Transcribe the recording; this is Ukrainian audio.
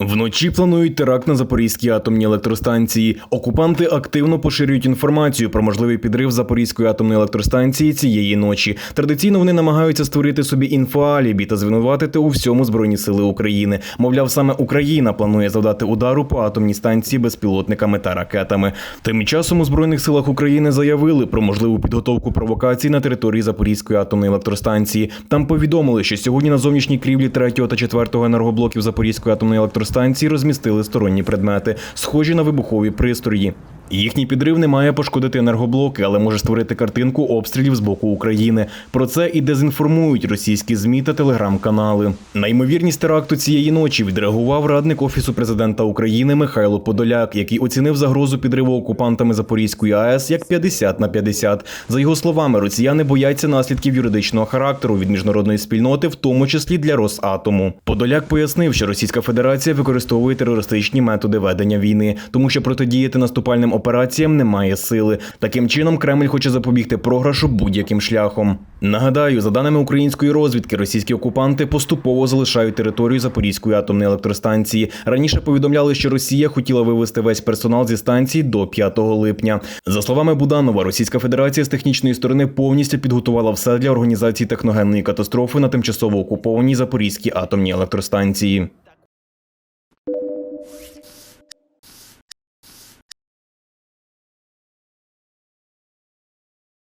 Вночі планують теракт на Запорізькій атомній електростанції. Окупанти активно поширюють інформацію про можливий підрив Запорізької атомної електростанції цієї ночі. Традиційно вони намагаються створити собі інфоалібі та звинуватити у всьому Збройні Сили України. Мовляв, саме Україна планує завдати удару по атомній станції безпілотниками та ракетами. Тим часом у збройних силах України заявили про можливу підготовку провокацій на території Запорізької атомної електростанції. Там повідомили, що сьогодні на зовнішній крівлі 3 та 4 енергоблоків Запорізької атомної електростанції розмістили сторонні предмети, схожі на вибухові пристрої. Їхній підрив не має пошкодити енергоблоки, але може створити картинку обстрілів з боку України. Про це і дезінформують російські змі та телеграм-канали. На ймовірність теракту цієї ночі відреагував радник офісу президента України Михайло Подоляк, який оцінив загрозу підриву окупантами Запорізької АЕС як 50 на 50. За його словами, росіяни бояться наслідків юридичного характеру від міжнародної спільноти, в тому числі для Росатому. Подоляк пояснив, що Російська Федерація використовує терористичні методи ведення війни, тому що протидіяти наступальним операціям немає сили. Таким чином, Кремль хоче запобігти програшу будь-яким шляхом. Нагадаю, за даними української розвідки, російські окупанти поступово залишають територію Запорізької атомної електростанції. Раніше повідомляли, що Росія хотіла вивести весь персонал зі станції до 5 липня. За словами Буданова, Російська Федерація з технічної сторони повністю підготувала все для організації техногенної катастрофи на тимчасово окупованій Запорізькій атомній електростанції.